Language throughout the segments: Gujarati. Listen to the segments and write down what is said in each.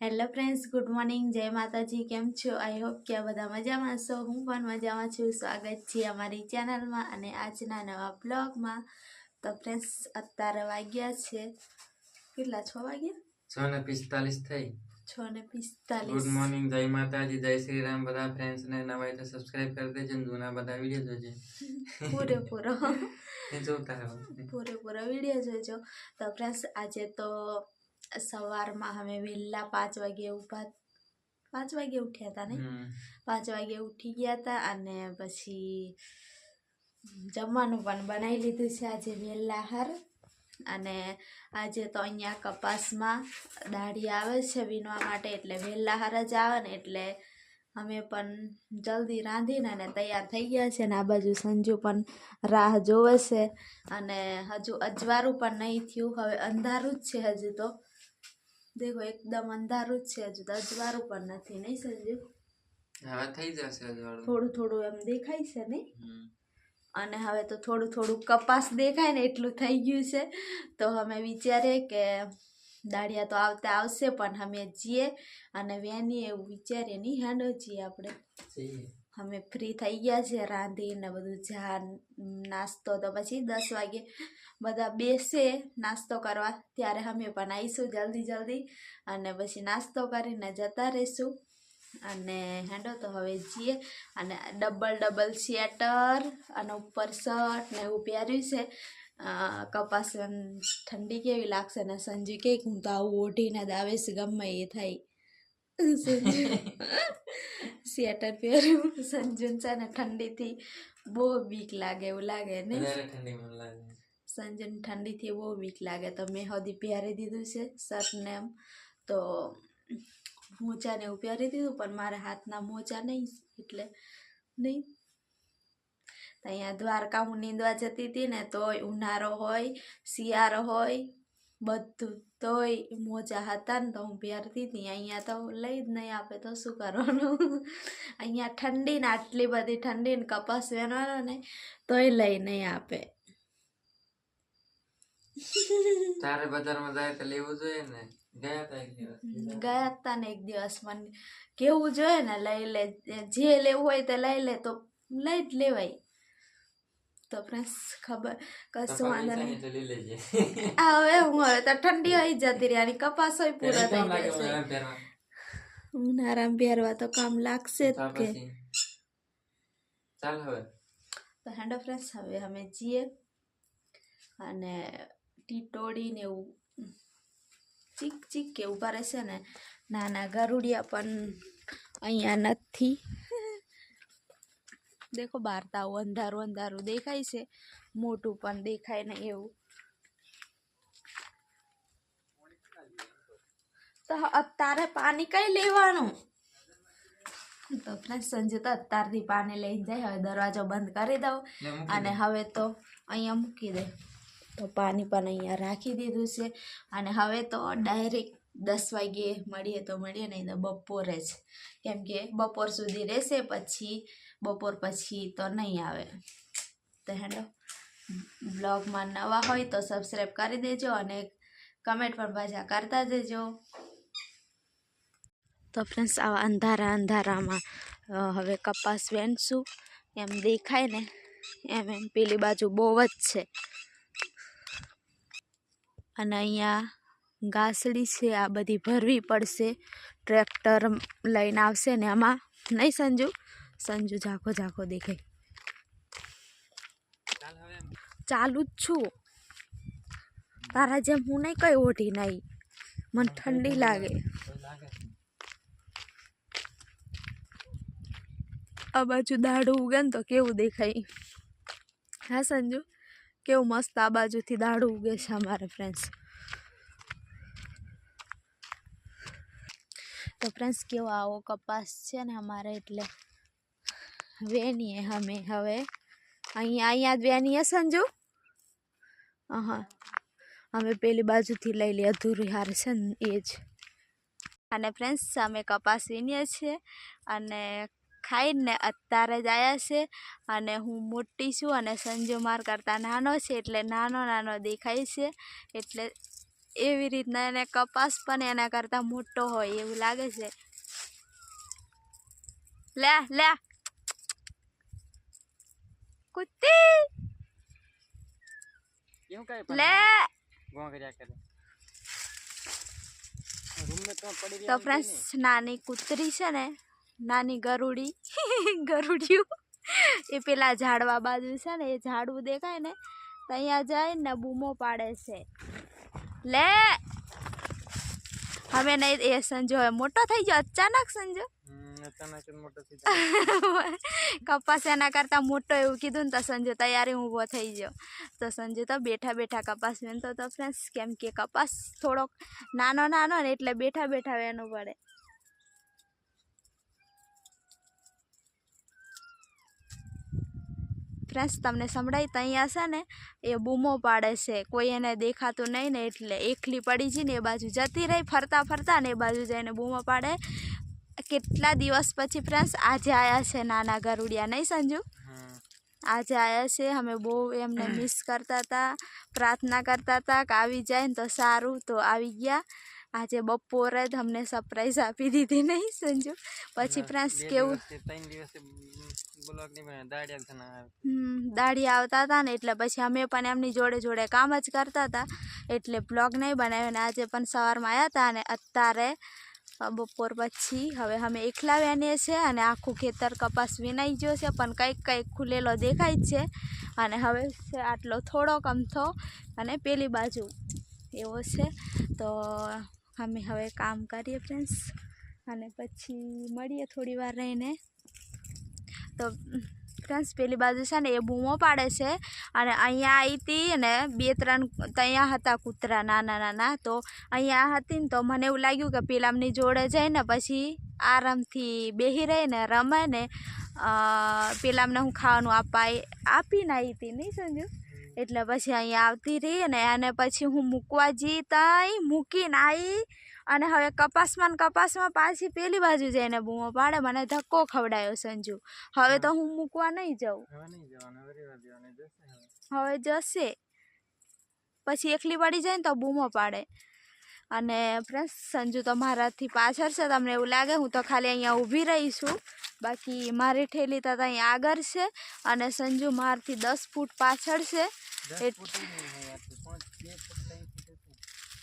હેલો ફ્રેન્ડ્સ ગુડ મોર્નિંગ જય માતાજી કેમ છો? આઈ હોપ કે આ બધા મજામાં છો. હું પણ મજામાં છું. સ્વાગત છે અમારી ચેનલમાં અને આજના નવા બ્લોગમાં તો ફ્રેન્ડ્સ અત્યારે વાગ્યા છે. કેટલા છ વાગ્યા? છ ને પિસ્તાલીસ થઈ. છ ને પિસ્તાલીસ. ગુડ મોર્નિંગ જય માતાજી જય શ્રી રામ બધા ફ્રેન્ડ્સ ને. નવા તો સબસ્ક્રાઇબ કરી દેજો ને જૂના બધા વીડિયો જોજો. પૂરેપૂરો. પૂરેપૂરો વીડિયો જોજો. તો ફ્રેન્ડ્સ આજે તો સવારમાં અમે વહેલા પાંચ વાગે ઊભા પાંચ વાગે ઉઠ્યા હતા ને પાંચ વાગે ઉઠી ગયા હતા અને પછી જમવાનું પણ બનાવી લીધું છે આજે વહેલા હાર અને આજે તો અહીંયા કપાસમાં દાઢી આવે છે વીણવા માટે એટલે વહેલા હાર જ આવે ને એટલે અમે પણ જલ્દી રાંધીને અને તૈયાર થઈ ગયા છે ને આ બાજુ સંજુ પણ રાહ જોવે છે. અને હજુ અજવાળું પણ નહીં થયું હવે અંધારું જ છે હજુ તો. દેખો એકદમ અંધારું જ છે હજુ તો. અજવાળું પણ નથી નહીં સંજુ? હવે થઈ જશે અજવાળું થોડું થોડું એમ દેખાય છે નહીં? અને હવે તો થોડું થોડું કપાસ દેખાય ને એટલું થઈ ગયું છે. તો અમે વિચારીએ કે દાળિયા તો આવતા આવશે પણ અમે જઈએ અને વેની એવું વિચારીએ. નહીં હેંડો જઈએ આપણે. જઈએ. અમે ફ્રી થઈ ગયા છે રાંધીને બધું ચા નાસ્તો તો પછી દસ વાગે બધા બેસે નાસ્તો કરવા. ત્યારે અમે પણ આવીશું જલ્દી જલ્દી અને પછી નાસ્તો કરીને જતા રહીશું. અને હેંડો તો હવે જઈએ. અને ડબલ ડબલ સ્વેટર અને ઉપર શર્ટ ને એવું પહેર્યું છે. કપાસ ઠંડી કેવી લાગશે ને સંજુ કે હું તો આવું ઓઢીને જ ગમે એ થાય. સ્વેટર પહેર્યું સંજુન છે ને ઠંડીથી બહુ બીક લાગે એવું લાગે ને સંજુન ઠંડીથી બહુ બીક લાગે. તો મેં હજી પહેરી દીધું છે શર્ટ ને એમ. તો મોજાને એવું પહેરી દીધું પણ મારા હાથના મોજા નહીં એટલે નહીં અહીંયા દ્વારકા હું નીંદવા જતી હતી ને તોય ઉનાળો હોય શિયાળો હોય બધું. તોય મોજા હતા ને તો હું પહેરતી હતી અહીંયા તો લઈ જ નહીં આપે તો શું કરવાનું? અહીંયા ઠંડી ને આટલી બધી ઠંડી ને કપાસ વેણવાનો ને તોય લઈ નહીં આપે. તારે બજારમાં જાય તો લેવું જોઈએ ને? ગયા હતા ને એક દિવસ. મને કેવું જોઈએ ને લઈ લે. જે લેવું હોય તે લઈ લે. તો લઈ જ લેવાય. તો ફ્રેન્ડ્સ ખબર કશું વાંધો નહીં. હવે હું હવે તો ઠંડી હોય જતી રહી અને કપાસ હોય પૂરો થઈ જશે? ઉનાળામાં પહેરવા? તો કામ લાગશે જ કે. ચાલ હવે. તો હેન્ડો ફ્રેન્ડ્સ હવે અમે જઈએ. અને ટીટોડી ને એવું ચીક ચીક કે ઊભા રહેશે ને નાના ગરુડિયા પણ અહીંયા નથી. દેખો બહાર તો આવું અંધારું અંધારું દેખાય છે. મોટું પણ દેખાય નહીં એવું. તો અત્યારે પાણી કઈ લેવાનું? તો ફ્રેન્ડ સંજુ તો અત્યારથી પાણી લઈને જાય હવે દરવાજો બંધ કરી દઉં અને હવે તો અહીંયા મૂકી દે. તો પાણી પણ અહીંયા રાખી દીધું છે અને હવે તો ડાયરેક્ટ દસ વાગ્યે મળીએ તો મળીએ નહીં તો બપોરે જ. કેમ કે બપોર સુધી રહેશે પછી, બપોર પછી તો નહીં આવે. તો હેલો બ્લોગમાં નવા હોય તો સબસ્ક્રાઈબ કરી દેજો અને કમેન્ટ પણ પાછા કરતા જજો. તો ફ્રેન્ડ્સ આવા અંધારા અંધારામાં હવે કપાસ વેણશું. એમ દેખાય ને, એમ એમ, પેલી બાજુ બહુ જ છે. અને અહીંયા ઘાસડી છે, આ બધી ભરવી પડશે. ટ્રેક્ટર લઈને આવશે ને આમાં. નહીં સંજુ? સંજુ ઝાખો ઝાખો દેખાય. ચાલ જ છું. તારા જેમ હું નહીં કઈ ઓઢી નહીં. મને ઠંડી લાગે. આ બાજુ દાડું ઉગે ને તો કેવું દેખાય. હા સંજુ? કેવું મસ્ત આ બાજુથી દાડું ઉગે છે અમારા ફ્રેન્ડ્સ તો ફ્રેન્ડ્સ કેવો આવો કપાસ છે ને અમારે એટલે વેનીએ અમે હવે. અહીંયા અહીંયા જ વેનીએ સંજુ હા અમે પેલી બાજુથી લઈ લઈએ, અધૂરી હાર છે ને એ જ. અને ફ્રેન્ડ્સ અમે કપાસ વીણીએ છીએ અને ખાઈને અત્યારે જ આવ્યા છે અને હું મોટી છું અને સંજુ માર કરતાં નાનો છે એટલે નાનો નાનો દેખાય છે એટલે એવી રીતના એને કપાસ પણ એના કરતાં મોટો હોય એવું લાગે છે. લે લે. કુત્તી. લે. તો ફ્રેન્ડ્સ નાની કૂતરી છે ને નાની ગરુડી ગરુડિયું એ પેલા ઝાડવા બાજુ છે ને એ ઝાડવું દેખાય ને તો અહીંયા જાય ને બૂમો પાડે છે. લે. હવે નહીં એ સંજો હવે મોટો થઈ ગયો અચાનક સંજો. કપાસ એના કરતાં મોટો એવું કીધું ને તો સંજુ તૈયારી ઊભો થઈ ગયો. તો સંજુ તો બેઠા બેઠા કપાસ વેનતો તો ફ્રેન્ડ્સ કેમ કે કપાસ થોડોક નાનો નાનો ને એટલે બેઠા બેઠા વહેનું પડે. ફ્રેન્ડ્સ તમને સંભળાય તો અહીંયા છે ને એ બૂમો પાડે છે. કોઈ એને દેખાતું નહીં ને એટલે એકલી પડી જઈને એ બાજુ જતી રહી ફરતા ફરતા ને એ બાજુ જઈને બૂમો પાડે. કેટલા દિવસ પછી ફ્રેન્ડ્સ આજે આવ્યા છે નાના ગરુડિયા નહીં સંજુ? આજે આવ્યા છે અમે બહુ એમને મિસ કરતા હતા પ્રાર્થના કરતા હતા કે આવી જાય ને તો સારું તો આવી ગયા. આજે બપોરે જ અમને સરપ્રાઈઝ આપી દીધી નહીં સંજુ? પછી પ્રાંસ કેવું? દાઢી આવતા હતા ને એટલે પછી અમે પણ એમની જોડે જોડે કામ જ કરતા હતા એટલે બ્લોગ નહીં બનાવ્યો ને આજે પણ સવારમાં આવ્યા હતા અને અત્યારે બપોર પછી હવે અમે એકલા વેણીએ છીએ અને આખું ખેતર કપાસ વિનાઈ ગયો છે પણ કંઈક કંઈક ખુલેલો દેખાય જ છે અને હવે છે આટલો થોડોક અમથો અને પેલી બાજુ એવો છે તો અમે હવે કામ કરીએ ફ્રેન્ડ્સ અને પછી મળીએ થોડી વાર રહીને. તો ફ્રેન્ડ્સ પેલી બાજુ છે ને એ બૂમો પાડે છે. અને અહીંયા આવી હતી ને બે ત્રણ ત્યાં હતા કૂતરા નાના નાના. તો અહીંયા હતી ને તો મને એવું લાગ્યું કે પેલામની જોડે જઈને પછી આરામથી બેસી રહે ને રમે ને પેલામને હું ખાવાનું આપા, આપીને આવી હતી નહીં સમજુ એટલે પછી અહીંયા આવતી રહી અને પછી હું મૂકવા જઈ ત્યાં મૂકીને આવી અને હવે કપાસમાં કપાસમાં પાછી પેલી બાજુ જઈને બૂમો પાડે. મને ધક્કો ખવડાયો સંજુ. હવે તો હું. મૂકવા નહીં જાઉં. હવે જશે. પછી એકલી પડી જાય ને તો બૂમો પાડે. અને ફ્રેન્ડ્સ સંજુ તો મારાથી પાછળ છે તમને એવું લાગે હું તો ખાલી અહીંયા ઊભી રહી છું. બાકી મારી ઠેલી તો અહીં આગળ છે અને સંજુ મારથી દસ ફૂટ પાછળ છે.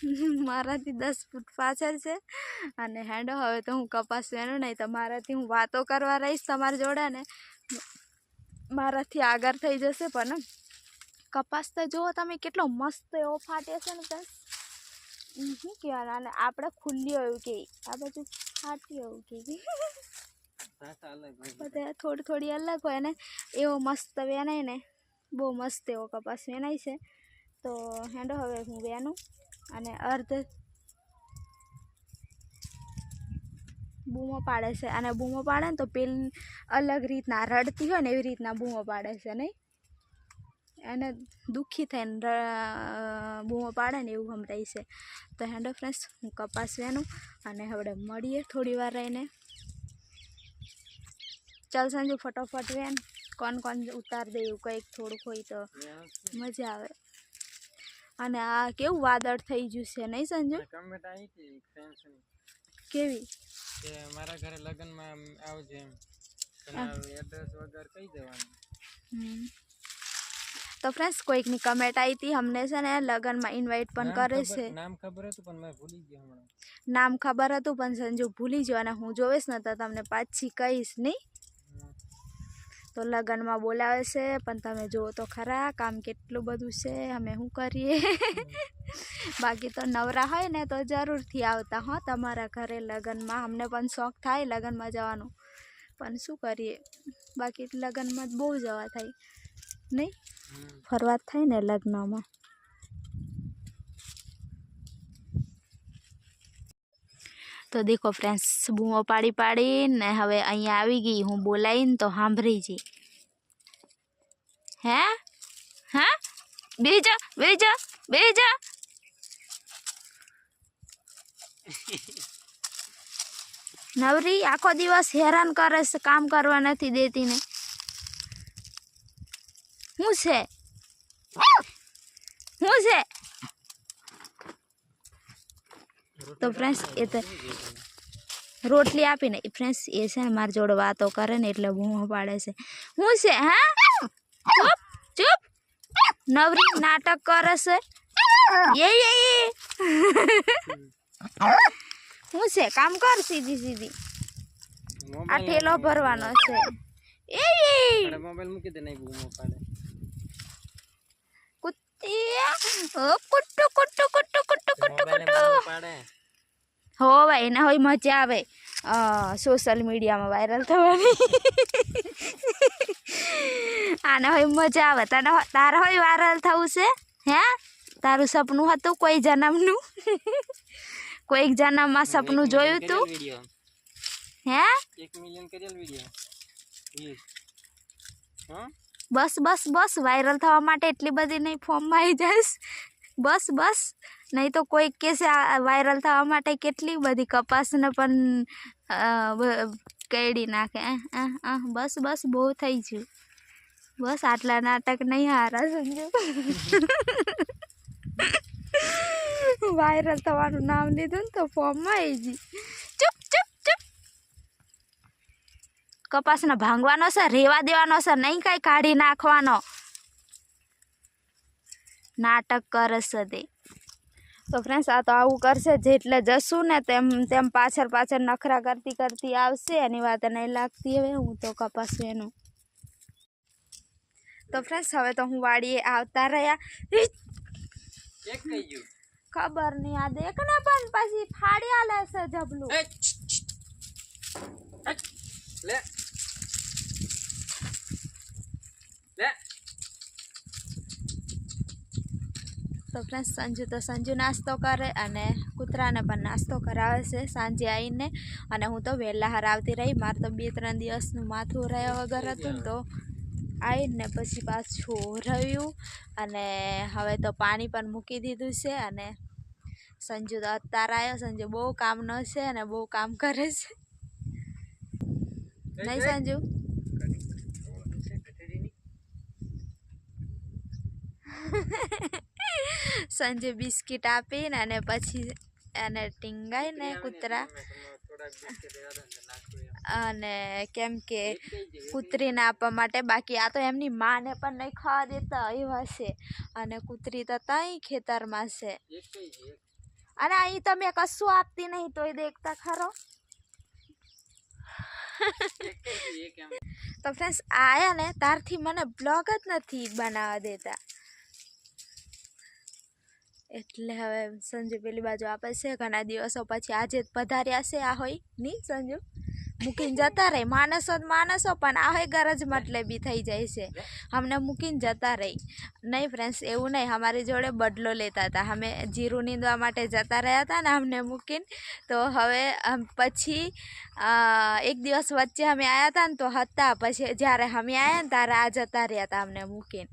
મારાથી દસ ફૂટ પાછળ છે. અને હેંડો હવે તો હું કપાસ વેણું નહીં તો મારાથી હું વાતો કરવા રહીશ તમારી જોડે ને મારાથી આગળ થઈ જશે પણ કપાસ તો જુઓ તમે કેટલો મસ્ત એવો ફાટે છે ને ત્યાં શું કહેવાના અને આપણે ખુલ્લી એવું કે આ બધું ફાટી એવું કે. બધા થોડી થોડી અલગ હોય ને એવો મસ્ત વેનાય ને બહુ મસ્ત એવો કપાસ વેનાય છે. તો હેંડો હવે હું વેનું અને અર્ધ બૂમો પાડે છે. અને બૂમો પાડે ને તો પેલી અલગ રીતના રડતી હોય ને એવી રીતના બૂમો પાડે છે નહીં? એને દુઃખી થઈને બૂમો પાડે ને એવું સંભળાય છે. તો હેન્ડો ફ્રેન્ડ્સ હું કપાસ વેનું અને હવે મળીએ થોડી વાર રહીને. ચાલ સંજુ ફટોફટ વેન કોણ કોણ ઉતાર દે એવું કંઈક થોડુંક હોય તો મજા આવે. અને આ કેવું વાદળ થઈ ગયું છે નહીં સંજુ? કેવી? મારા ઘરે લગ્નમાં આવજે. એડ્રેસ વગર કહી દેવાનું હમ. તો ફ્રેન્ડ્સ કોઈકની કમેન્ટ આવી હતી અમને છે ને લગ્નમાં ઇન્વાઇટ પણ કરે છે. નામ ખબર હતું પણ મેં ભૂલી ગયો હમણાં. નામ ખબર હતું પણ સંજુ ભૂલી ગયો અને હું જોઈશ ને તો તમને પાછી કહીશ નહીં. તો લગ્નમાં બોલાવે છે પણ તમે જુઓ તો ખરા કામ કેટલું બધું છે અમે શું કરીએ? બાકી તો નવરા હોય ને તો જરૂરથી આવતા હો તમારા ઘરે લગ્નમાં અમને પણ શોખ થાય લગ્નમાં જવાનું. પણ શું કરીએ? બાકી લગ્નમાં જ બહુ જવા થાય નહીં. ફરવા જ થાય ને લગ્નમાં. તો દેખો ફ્રેન્ડ્સ બૂમો પાડી પાડી ને હવે અહીંયા આવી ગઈ. હું બોલાવીને તો સાંભળી જઈ. હે? હા? બેજા બેજા બેજા નવરી આખો દિવસ હેરાન કરે છે, કામ કરવા નથી દેતી ને. શું છે શું છે તો ફ્રેન્ડ્સ એ તો રોટલી આપીને ફ્રેન્ડ્સ એ છે ને મારી જોડે વાતો કરે ને એટલે બૂમો પાડે છે. હું છે હા? ચૂપ ચૂપ. નવરી નાટક કરે છે. એ એ. હું છે કામ કર સીધી સીધી. આ ઠેલો ભરવાનો છે. એ મોબાઈલ મૂકી દે નહીં બૂમો પાડે. કુટ્ટુ કુટ્ટુ કુટ્ટુ કુટ્ટુ કુટ્ટુ કુટ્ટુ. હો ભાઈ એને હોય મજા આવે. સોશિયલ મીડિયામાં વાયરલ થવાની. આને હોય મજા આવે. તને તારે હોય વાયરલ થવું છે? હે? તારું સપનું હતું કોઈ જન્મનું? કોઈક જન્મમાં સપનું જોયું તું? હે? એક મિલિયન કરેલ વીડિયો હા? બસ બસ બસ વાયરલ થવા માટે એટલી બધી નહીં ફોર્મમાં આવી જઈશ. બસ બસ. નહીં તો કોઈક કેસે વાયરલ થવા માટે કેટલી બધી કપાસને પણ કેડી નાખે. બસ બસ, બહુ થઈ ગયું. બસ, આટલા નાટક નહીં હારા, સમજો. વાયરલ થવાનું નામ લીધું ને તો ફોર્મમાં આવી ગઈ. ચૂપ ચૂપ. કપાસને ભાંગવાનો છે રેવા દેવાનો છે નહીં કાંઈ કાઢી નાખવાનો. નાટક કરે છે તે. તો ફ્રેન્ડ્સ આ તો આવું કરશે જેટલે જશું ને તેમ તેમ પાછળ પાછળ નખરા કરતી કરતી આવશે એની વાત નહીં લાગતી હવે હું તો કપાસ એનું. તો ફ્રેન્ડ્સ હવે તો હું વાડીએ આવતા રહ્યા. ખબર નહીં આ દેખ ને પણ પછી ફાડી આલે છે જબલું લે. લે. તો ફ્રેન્ડ્સ સંજુ તો સંજુ નાસ્તો કરે અને કૂતરાને પણ નાસ્તો કરાવે છે સાંજે આવીને. અને હું તો વહેલા હાર આવતી રહી. મારે તો બે ત્રણ દિવસનું માથું રહ્યા વગર હતું તો આવીને પછી પાછું રહ્યું. અને હવે તો પાણી પણ મૂકી દીધું છે અને સંજુ તો અત્યારે આવ્યો. સંજુ બહુ કામનો છે અને બહુ કામ કરે છે. નહીં સાંજુ સાંજે બિસ્કિટ આપીને અને પછી એને ટીંગાઈને કૂતરા. અને કેમ કે કૂતરીને આપવા માટે બાકી આ તો એમની માને પણ નહીં ખાવા દેતા એવા છે. અને કૂતરી તો ત્યાં ખેતરમાં છે. અને અહીં તમે કશું આપતી નહીં તોય દેખતા ખરો એક કઈ ગયું એક એમ તો ફ્રેન્ડ્સ આયા ને તારથી મને બ્લોગ જ નથી બનાવવા દેતા. એટલે હવે સંજુ પેલી બાજુ આપે છે ઘણા દિવસો પછી આજે જ પધાર્યા છે આ હોય. નહીં સંજુ? મૂકીને જતા રહે. માણસો જ માણસો પણ આ ગરજ મતલબી થઈ જાય છે. અમને મૂકીને જતા રહી. નહીં ફ્રેન્ડ્સ એવું નહીં. અમારી જોડે બદલો લેતા હતા. અમે જીરું નીંદવા માટે જતા રહ્યા હતા ને અમને મૂકીને. તો હવે પછી એક દિવસ વચ્ચે અમે આવ્યા હતા ને તો હતા. પછી જ્યારે અમે આવ્યા ને ત્યારે આ જતા રહ્યા હતા અમને મૂકીને.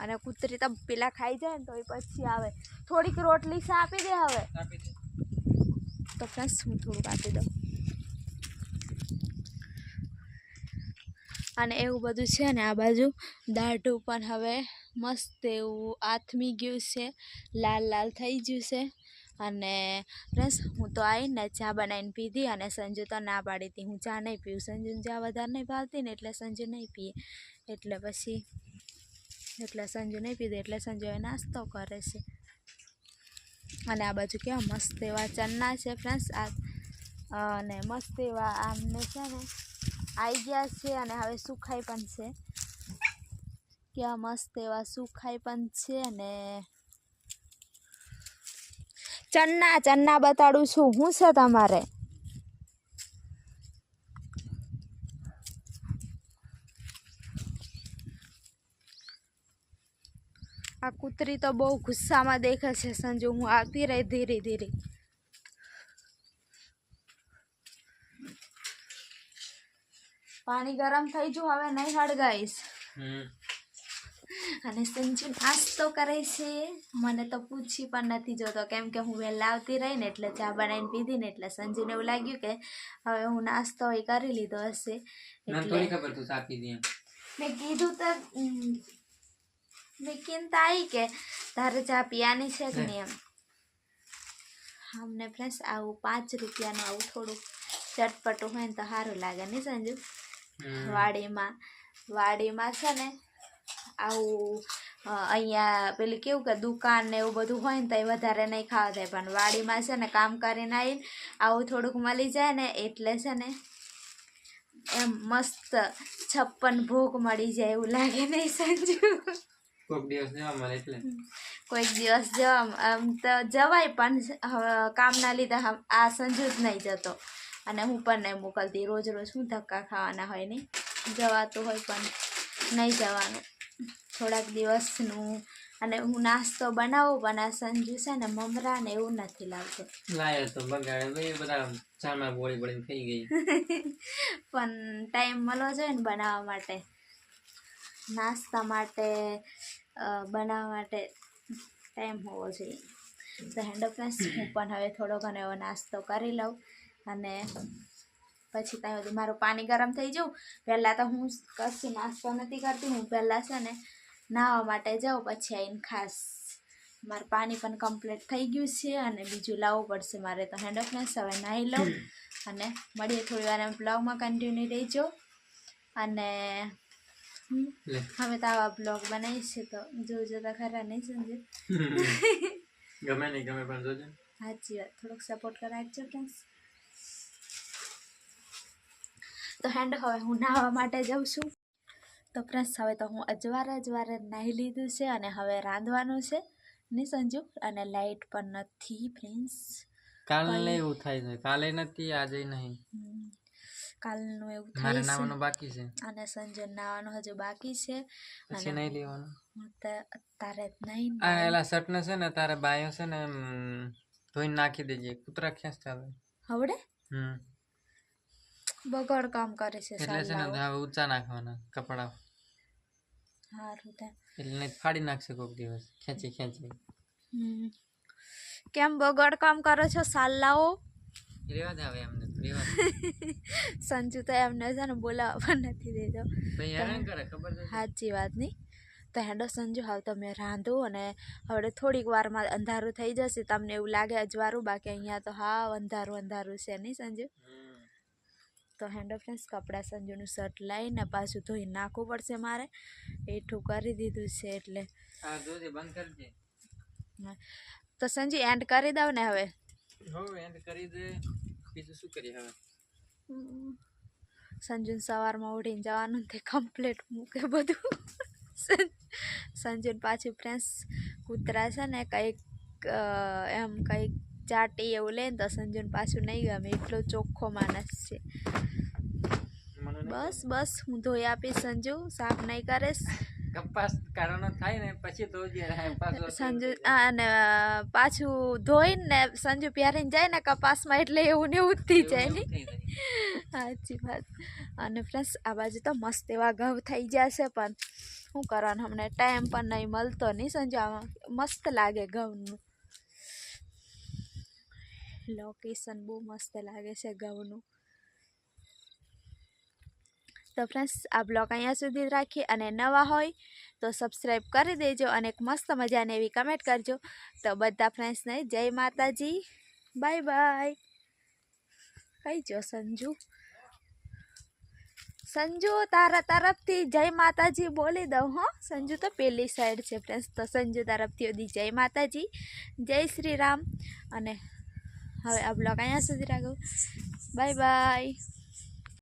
અને કૂતરી તો પેલા ખાઈ જાય ને તો એ પછી આવે. થોડીક રોટલી આપી દે હવે. તો ફ્રેન્ડ્સ હું થોડુંક આપી દઉં. અને એવું બધું છે ને આ બાજુ. દાઢું પણ હવે મસ્ત એવું આથમી ગયું છે. લાલ લાલ થઈ ગયું છે. અને બસ હું તો આવીને ચા બનાવીને પીધી અને સંજુ તો ના પાડી હતી. હું ચા નહીં પીવું. સંજુને ચા વધારે નહીં ભાવતી ને એટલે સંજુ નહીં પીએ. એટલે પછી, એટલે સંજુ નહીં પીધું, એટલે સંજુ એ નાસ્તો કરે છે. અને આ બાજુ કેવા મસ્ત એવા ચન્ના છે, ફ્રેન્ડ્સ. આ, અને મસ્ત એવા આમને છે ને આવી ગયા છે અને હવે સુખાઈ પણ છે. કેવા મસ્ત એવા સુખાઈ પણ છે અને ચન્ના ચન્ના બતાડું છું. શું છે તમારે? આ કૂતરી તો બહુ ગુસ્સામાં દેખે છે સંજુ. હું આવતી રહી ધીરે ધીરે. પાણી ગરમ થઈ ગયું હવે નહીં હળગાઈશ અને સંજુ નાસ્તો કરે છે. મને તો પૂછી પણ નથી જોતો કેમ કે હું વહેલા આવતી રહી ને એટલે ચા બનાવીને પીધી ને એટલે સંજીને એવું લાગ્યું કે હવે હું નાસ્તો એ કરી લીધો હશે. મેં કીધું તો મેં ચિંતા આવી કે તારે ચા પીવાની છે કે નહીં એમ. અમને ફ્રેન્ડ્સ આવું પાંચ રૂપિયાનું આવું થોડુંક ચટપટું હોય ને તો સારું લાગે નહીં સંજુ. વાડીમાં. વાડીમાં છે ને આવું અહીંયા પેલી કેવું કે દુકાન ને એવું બધું હોય ને તો એ વધારે નહીં ખાવા થાય. પણ વાડીમાં છે ને કામ કરીને આવીને આવું થોડુંક મળી જાય ને એટલે છે ને એમ મસ્ત છપ્પન ભોગ મળી જાય એવું લાગે નહીં સંજુ. કોક દિવસ જવા મળે એટલે. કોઈક દિવસ જવા આમ તો જવાય પણ કામના લીધે આ સંજુ જ નહીં જતો. અને હું પણ નહીં મોકલતી રોજ રોજ હું ધક્કા ખાવાના હોય નહીં. જવાતું હોય પણ નહીં જવાનું. થોડાક દિવસનું અને હું નાસ્તો બનાવું પણ આ સંજુ છે ને મમરા ને એવું નથી લાવતો લાયો તો બગાડે બધા ચામાં બોળી બોળીને થઈ ગઈ. પણ ટાઈમ મળવો જોઈએ ને બનાવવા માટે. નાસ્તા માટે બનાવવા માટે ટાઈમ હોવો જોઈએ. તો હેન્ડ ફ્રેન્ડ્સ હું પણ હવે થોડો ઘણો એવો નાસ્તો કરી લઉં. અને પછી ત્યાં સુધી મારું પાણી ગરમ થઈ જવું. પહેલાં તો હું કશું નાસ્તો નથી કરતી હું પહેલાં છે ને નાહવા માટે જાઉં પછી આવીને ખાસ મારું પાણી પણ કમ્પ્લીટ થઈ ગયું છે અને બીજું લાવવું પડશે. મારે તો હેન્ડ ફ્રેન્ડ્સ હવે નાહી લઉં અને મળીએ થોડી વાર બ્લોગમાં કન્ટિન્યુ રહીજો. અને હવે તો આવા બ્લોગ બનાવીશું તો જોજો તો ખરા નહીં સમજે ગમે નહીં ગમે પણ જોજો. સાચી વાત. થોડોક સપોર્ટ કરાવજો ફ્રેન્ડ્સ તો હેન્ડ હવે હું નાહવા માટે જાઉં છું. તો ફ્રેન્ડ્સ હવે તો હું અજવાર અજવાર નાહી લીધું છે અને હવે રાંધવાનું છે. ને સંજુ અને લાઈટ પણ નથી ફ્રેન્ડ્સ કાલે એવું થાય છે. કાલે નથી આજે નહીં. કાલનું એવું થાય છે. નાવાનું બાકી છે. અને સંજય નાવાનું હજુ બાકી છે. પછી નહીં લેવાનું. તારે નહીં આ એલા શર્ટને છે ને તારે બાયો છે ને ધોઈને નાખી દેજે. કૂતરા ખેંચ ચાલે? હવડે? હમ. બગડ કામ કરે છે એટલે છે ને હવે ઊંચા નાખવાના કપડા. હારું તે. એટલે ફાડી નાખશે કોઈક દિવસ. ખેંચી ખેંચી. કેમ બગડ કામ કરો છો સાલ્લાઓ રેવા દે હવે એમને રેવા સંજુ તો એમને છે ને બોલાવવા પણ નથી દેતો. સાચી વાત નહીં તો હેડો સંજુ હાવ તમે રાંધો અને હવે થોડીક વારમાં અંધારું થઈ જશે તમને એવું લાગે અજવારું બાકી અહીંયા તો હાવ અંધારું અંધારું છે નહીં સંજુ. તો હેન્ડો ફ્રેન્ડ્સ કપડાં સંજુનું શર્ટ લઈને પાછું ધોઈ નાખવું પડશે મારે. એઠું કરી દીધું છે એટલે. તો સંજુ એન્ડ કરી દઉં ને હવે? એન્ડ કરી દે. બીજું શું કરીએ હવે? સંજુન સવારમાં ઉઠીને જવાનું તે કમ્પ્લીટ મૂકે બધું. સંજુન પાછું ફ્રેન્ડ્સ કૂતરા છે ને કંઈક એમ કંઈક ચાટી એવું લે ને તો સંજુન પાછું નહીં ગમે એટલો ચોખ્ખો માણસ છે. બસ બસ હું ધોઈ આપીશ સંજુ સાફ નહીં કરીશ. કપાસ થાય ને પછી પાછો સંજુ અને પાછું ધોઈને ને સંજુ પહેરીને જાય ને કપાસમાં એટલે એવું ને એવું થઈ જાય ને સાચી વાત. અને ફ્રેન્ડ્સ આ બાજુ તો મસ્ત એવા ઘઉં થઈ ગયા છે પણ શું કરવાનું હમણાં ટાઈમ પણ નહીં મળતો નહીં સંજુ આમાં મસ્ત લાગે ઘઉંનું. લોકેશન બહુ મસ્ત લાગે છે ઘઉંનું તો ફ્રેન્ડ્સ આ બ્લોગ અહીંયા સુધી રાખી અને નવા હોય તો સબસ્ક્રાઈબ કરી દેજો અને એક મસ્ત મજાની એવી કમેન્ટ કરજો. તો બધા ફ્રેન્ડ્સને જય માતાજી. બાય બાય કઈ જો સંજુ? સંજુ, તારા તરફથી જય માતાજી બોલી દઉં, હો. સંજુ તો પેલી સાઈડ છે ફ્રેન્ડ્સ તો સંજુ તરફથી જય માતાજી. જય શ્રી રામ. અને હવે આ બ્લોગ અહીંયા સુધી રાખું. Bye bye